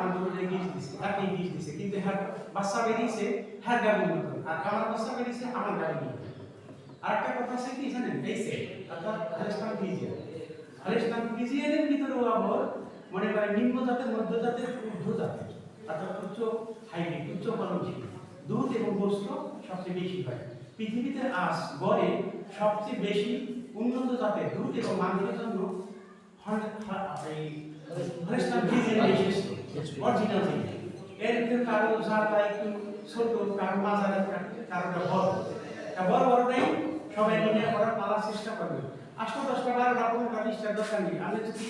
আমার হ্যাঁ হ্যাঁ ফিজিয়ান মনে নিম্ন জাতের, মধ্য জাতের, ঊর্ধ্ব জাতের, অর্থাৎ উচ্চ হাইব্রিড, উচ্চ ফলনশীল, দুধ এবং গোস্ত সবচেয়ে বেশি হয়। পৃথিবীতে আজ গড়ে সবচেয়ে বেশি উন্নত জাতের দুধ এবং মাংসের জন্য হন- হা- এই হলস্টাইন ফ্রিজিয়ান বিশিষ্ট অরিজিনাল জিনিস এর ভিতরে কারও একটু ছোট কারও মাঝারি কারোটা বড় বড় বড় নেই সবাই মিলে করার পালার চেষ্টা করবে। আটটা দশটা বারোটা পনেরোটা বিশটা দরকার নেই। আমি যদি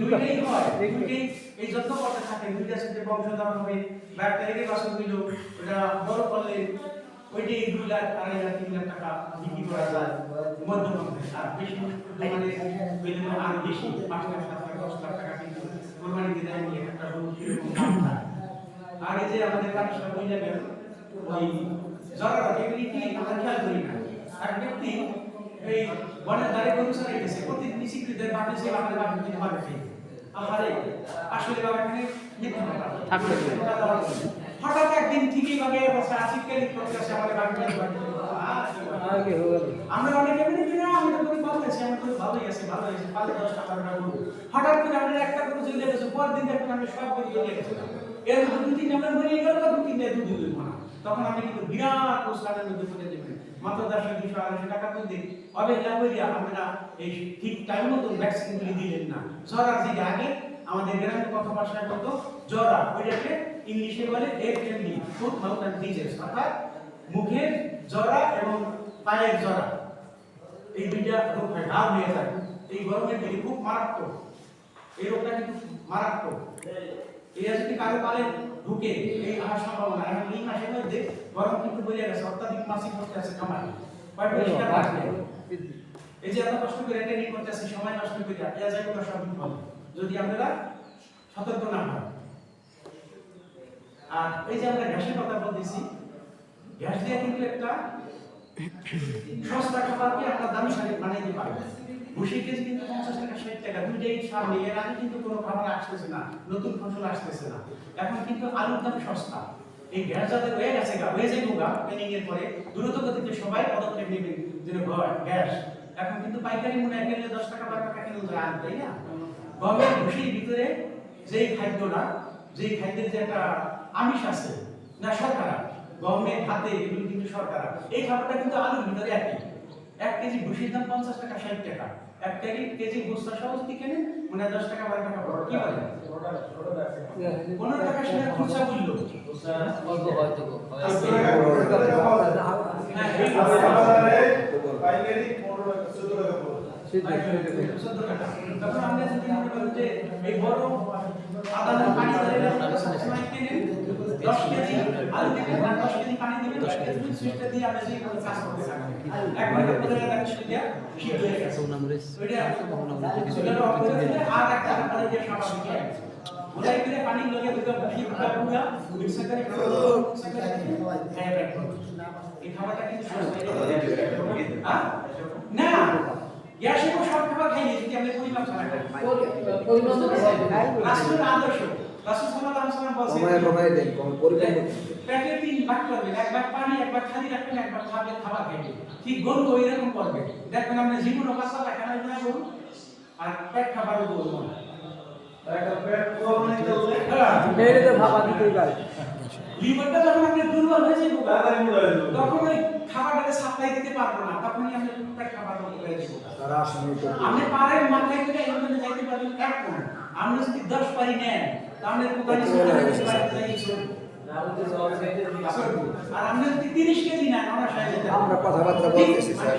দুইটাই হয় দুইটাই এই যত্ন করতে থাকে দুইটা সাথে বংশধর হবে বা একটা এগে বাসন দিল ওটা বড় করলে ওইটাই দুই লাখ আড়াই লাখ তিন লাখ টাকা বিক্রি করা যায় মধ্যমধ্যে। আর বেশি মানে আরও বেশি পাঁচ লাখ সাত লাখ দশ লাখ টাকা কিন্তু কোরবানি দিতে নিয়ে একটা গরু কীরকম দাম হয়। এই যে আমাদের কাজটা হয়ে যাবে ওই জগাটা এগুলি আমরা খেয়াল করি না? এক ব্যক্তি এই বনের ধারে গরু গেছে প্রতিদিন স্বীকৃতের বাপে সে আমাদের বাপে দিতে পারে আহারে আসলে বাবা এখানে মিথ্যা। হঠাৎ একদিন ঠিকই ভাবে আসে আমাদের আগে আমরা অনেকে মনে করি না আমি তো করি ভালো আছি আমার তো ভালোই আছে ভালোই আছে পাঁচ দশ টাকা টাকা গরু। হঠাৎ করে আমরা একটা গরু চলে গেছে আমি সব গরু চলে গেছে। এর দু তিন গেল বা দু, তিন দু, দুই দুই মানা তখন আমি কিন্তু বিরাট পোস্টারের মধ্যে পড়ে যাবেন। মাত্র দশটা দুশো আড়াইশো টাকা মধ্যে অবহেলা করিয়া আমরা এই ঠিক টাইম মতো ভ্যাকসিনগুলি দিলেন না। জরার যে আগে, আমাদের গ্রামের কথা ভাষায় বলতো জরা ওইটাকে ইংলিশে বলে FMD food mouth and disease অর্থাৎ মুখের জরা এবং পায়ের জরা। এই দুইটা রোগ হয় ঘাম হয়ে যায়। এই গরমের দিনে খুব মারাত্মক। এই রোগটা কিন্তু মারাত্মক। এরা যদি কারও পালে ঢুকে এই আসার সম্ভাবনা। এখন এই মাসের মধ্যে গরম কিন্তু বেড়ে গেছে অত্যাধিক মাসিক করতে আছে খামার কয় পরিষ্কার রাখবে এই যে এত কষ্ট করে ট্রেনিং করতে আছে সময় নষ্ট করে এরা যাই কোনো সব বিফল যদি আমরা সতর্ক না হয় আর এই যে আমরা গ্যাসের কথা বলতেছি গ্যাস দিয়ে কিন্তু একটা সস্তা খাবারকে একটা দামি শাড়ি বানাইতে পারবে। ভুসি কেজি কিন্তু পঞ্চাশ টাকা, ষাট টাকা দুইটাই সামনে এর আগে কিন্তু কোনো খাবার আসতেছে না, নতুন ফসল আসতেছে না। এখন কিন্তু আলুর দাম সস্তা। এই গ্যাস যাদের হয়ে গেছে গা, হয়ে যাবে গা ট্রেনিং এর পরে দ্রুত গতিতে সবাই পদক্ষেপ নেবেন যে ঘর গ্যাস এখন কিন্তু পাইকারি মনে কিনলে দশ টাকা, বারো টাকা কিলো যায়, তাই না? গমের ভুসির ভিতরে যেই খাদ্যটা, যেই খাদ্যের যে একটা আমিষ আছে, না সরকার গমের হাতে এগুলো কিন্তু সরকার এই খাবারটা কিন্তু আলুর ভিতরে একই। এক কেজি ভুসির দাম পঞ্চাশ টাকা, ষাট টাকা। এক কেজি কেজি বস্তা সহ যদি কেনেন মানে দশ টাকা, বারো টাকা পড়ে কি বলে আমরা যদি মনে বড় ওলাই করে পানি লগে দুটো ভুসি দুটো পুরা মিক্স করে খায় ব্যাক এই খাবারটা কিন্তু হ্যাঁ না গ্যাসে সব খাবার খাই যদি আমরা পরিমাপ ছাড়া খাই পরিমাণ তো আদর্শ। রাসূল সাল্লাল্লাহু আলাইহি ওয়াসাল্লাম বলেছেন কমায় কমায় দেন কম পরিমাণ পেটে তিন ভাগ করবেন একবার পানি একবার খালি রাখবেন একবার খাবে খাবার খাইবে ঠিক গরু ওই রকম করবে। দেখবেন আমরা জীবনও পাঁচটা টাকা না গরু আর পেট খাবারও গরু না মেরে তো ভাবা দিতেই পারে। লিভারটা যখন আপনি দুর্বল হয়ে যাবে তখন ওই খাবারটাকে সাপ্লাই দিতে পারব না তখনই আপনি পেট খাবার আপনি পারেন মাথায় করে এখানে যাইতে পারবেন এক আমরা যদি দশ পারি নেন তাহলে কোথায় আর আপনি যদি তিরিশ কেজি নেন আমরা কথাবার্তা বলতেছি স্যার।